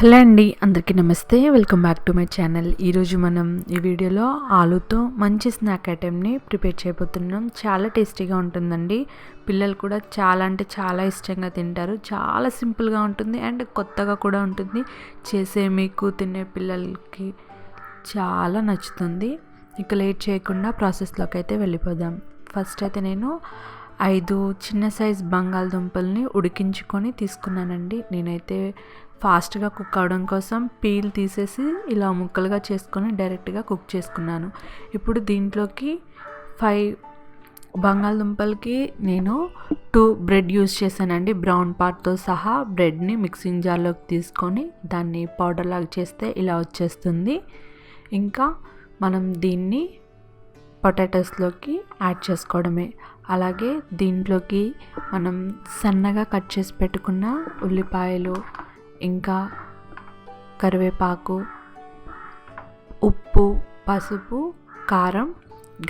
Hello అండి అందరికీ నమస్తే. Welcome back to my channel. ఈరోజు మనం ఈ వీడియోలో ఆలుతో మంచి స్నాక్ ఐటెంని ప్రిపేర్ చేయబోతున్నాం. చాలా టేస్టీగా ఉంటుందండి. పిల్లలు కూడా చాలా అంటే చాలా ఇష్టంగా తింటారు. చాలా సింపుల్గా ఉంటుంది అండ్ కొత్తగా కూడా ఉంటుంది. చేసే మీకు తినే పిల్లలకి చాలా నచ్చుతుంది. ఇక లేట్ చేయకుండా ప్రాసెస్లోకి అయితే వెళ్ళిపోదాం. ఫస్ట్ అయితే నేను ఐదు చిన్న సైజ్ బంగాళదుంపల్ని ఉడికించుకొని తీసుకున్నానండి. నేనైతే ఫాస్ట్గా కుక్ అవడం కోసం పీల్ తీసేసి ఇలా ముక్కలుగా చేసుకొని డైరెక్ట్గా కుక్ చేసుకున్నాను. ఇప్పుడు దీంట్లోకి ఫైవ్ బంగాళదుంపలకి నేను టూ బ్రెడ్ యూస్ చేశానండి. బ్రౌన్ పార్ట్తో సహా బ్రెడ్ని మిక్సింగ్ జార్లోకి తీసుకొని దాన్ని పౌడర్ లాగా చేస్తే ఇలా వచ్చేస్తుంది. ఇంకా మనం దీన్ని పొటాటోస్లోకి యాడ్ చేసుకోవడమే. అలాగే దీంట్లోకి మనం సన్నగా కట్ చేసి పెట్టుకున్న ఉల్లిపాయలు ఇంకా కరివేపాకు ఉప్పు పసుపు కారం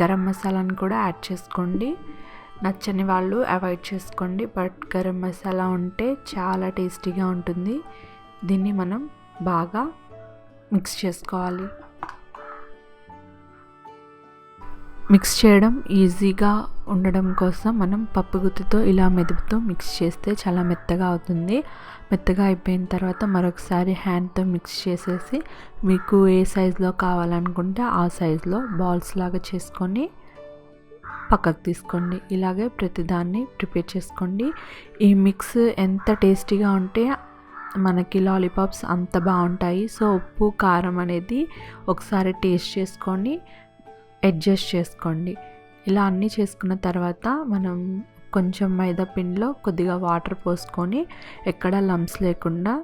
గరం మసాలాను కూడా యాడ్ చేసుకోండి. నచ్చని వాళ్ళు అవాయిడ్ చేసుకోండి బట్ గరం మసాలా ఉంటే చాలా టేస్టీగా ఉంటుంది. దీన్ని మనం బాగా మిక్స్ చేసుకోవాలి. మిక్స్ చేయడం ఈజీగా ఉండడం కోసం మనం పప్పు గుత్తితో ఇలా మెదుపుతూ మిక్స్ చేస్తే చాలా మెత్తగా అవుతుంది. మెత్తగా అయిపోయిన తర్వాత మరొకసారి హ్యాండ్తో మిక్స్ చేసేసి మీకు ఏ సైజులో కావాలనుకుంటే ఆ సైజులో బాల్స్ లాగా చేసుకొని పక్కకు తీసుకోండి. ఇలాగే ప్రతిదాన్ని ప్రిపేర్ చేసుకోండి. ఈ మిక్స్ ఎంత టేస్టీగా ఉంటే మనకి లాలీపాప్స్ అంత బాగుంటాయి. సో ఉప్పు కారం అనేది ఒకసారి టేస్ట్ చేసుకొని అడ్జస్ట్ చేసుకోండి. ఇలా అన్నీ చేసుకున్న తర్వాత మనం కొంచెం మైదా పిండిలో కొద్దిగా వాటర్ పోసుకొని ఎక్కడ లంప్స్ లేకుండా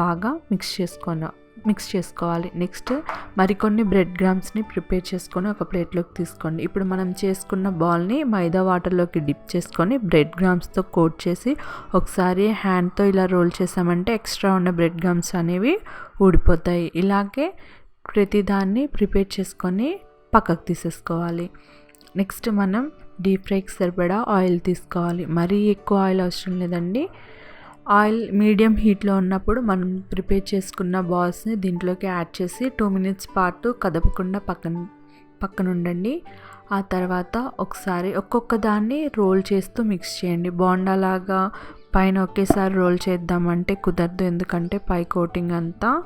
బాగా మిక్స్ చేసుకొని మిక్స్ చేసుకోవాలి. నెక్స్ట్ మరికొన్ని బ్రెడ్ గ్రామ్స్ని ప్రిపేర్ చేసుకొని ఒక ప్లేట్లోకి తీసుకోండి. ఇప్పుడు మనం చేసుకున్న బాల్ని మైదా వాటర్లోకి డిప్ చేసుకొని బ్రెడ్ గ్రామ్స్తో కోట్ చేసి ఒకసారి హ్యాండ్తో ఇలా రోల్ చేసామంటే ఎక్స్ట్రా ఉన్న బ్రెడ్ గ్రామ్స్ అనేవి ఊడిపోతాయి. ఇలాగే ప్రతిదాన్ని ప్రిపేర్ చేసుకొని పక్కకు తీసేసుకోవాలి. నెక్స్ట్ మనం డీప్ ఫ్రైకి సరిపడా ఆయిల్ తీసుకోవాలి. మరీ ఎక్కువ ఆయిల్ అవసరం లేదండి. ఆయిల్ మీడియం హీట్లో ఉన్నప్పుడు మనం ప్రిపేర్ చేసుకున్న బాల్స్ని దీంట్లోకి యాడ్ చేసి టూ మినిట్స్ పాటు కదపకుండా పక్కన పక్కన ఉండండి. ఆ తర్వాత ఒకసారి ఒక్కొక్క దాన్ని రోల్ చేస్తూ మిక్స్ చేయండి. బోండాలాగా పైన ఒకేసారి రోల్ చేద్దామంటే కుదరదు. ఎందుకంటే పై కోటింగ్ అంతా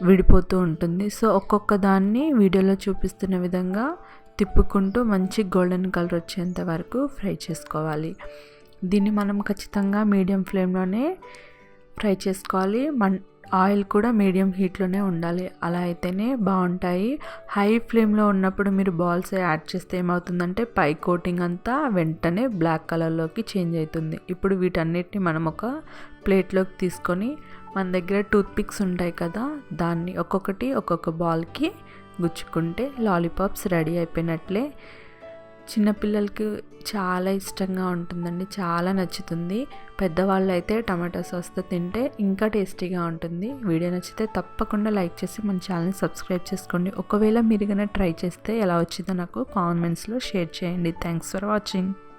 విడిపోతూ ఉంటుంది. సో ఒక్కొక్క దాన్ని వీడియోలో చూపిస్తున్న విధంగా తిప్పుకుంటూ మంచి గోల్డెన్ కలర్ వచ్చేంత వరకు ఫ్రై చేసుకోవాలి. దీన్ని మనం ఖచ్చితంగా మీడియం ఫ్లేమ్లోనే ఫ్రై చేసుకోవాలి. మన్ ఆయిల్ కూడా మీడియం హీట్లోనే ఉండాలి. అలా అయితేనే బాగుంటాయి. హై ఫ్లేమ్లో ఉన్నప్పుడు మీరు బాల్స్ యాడ్ చేస్తే ఏమవుతుందంటే పై కోటింగ్ అంతా వెంటనే బ్లాక్ కలర్లోకి చేంజ్ అవుతుంది. ఇప్పుడు వీటన్నిటిని మనం ఒక ప్లేట్లోకి తీసుకొని మన దగ్గర టూత్ పిక్స్ ఉంటాయి కదా దాన్ని ఒక్కొక్కటి ఒక్కొక్క బాల్కి గుచ్చుకుంటే లాలీపాప్స్ రెడీ అయిపోయినట్లే. చిన్నపిల్లలకి చాలా ఇష్టంగా ఉంటుందండి. చాలా నచ్చుతుంది. పెద్దవాళ్ళు అయితే టమాటో సాస్తో తింటే ఇంకా టేస్టీగా ఉంటుంది. వీడియో నచ్చితే తప్పకుండా లైక్ చేసి మన ఛానల్ని సబ్స్క్రైబ్ చేసుకోండి. ఒకవేళ మీరు కనుక ట్రై చేస్తే ఎలా వచ్చిందో నాకు కామెంట్స్లో షేర్ చేయండి. Thanks for watching.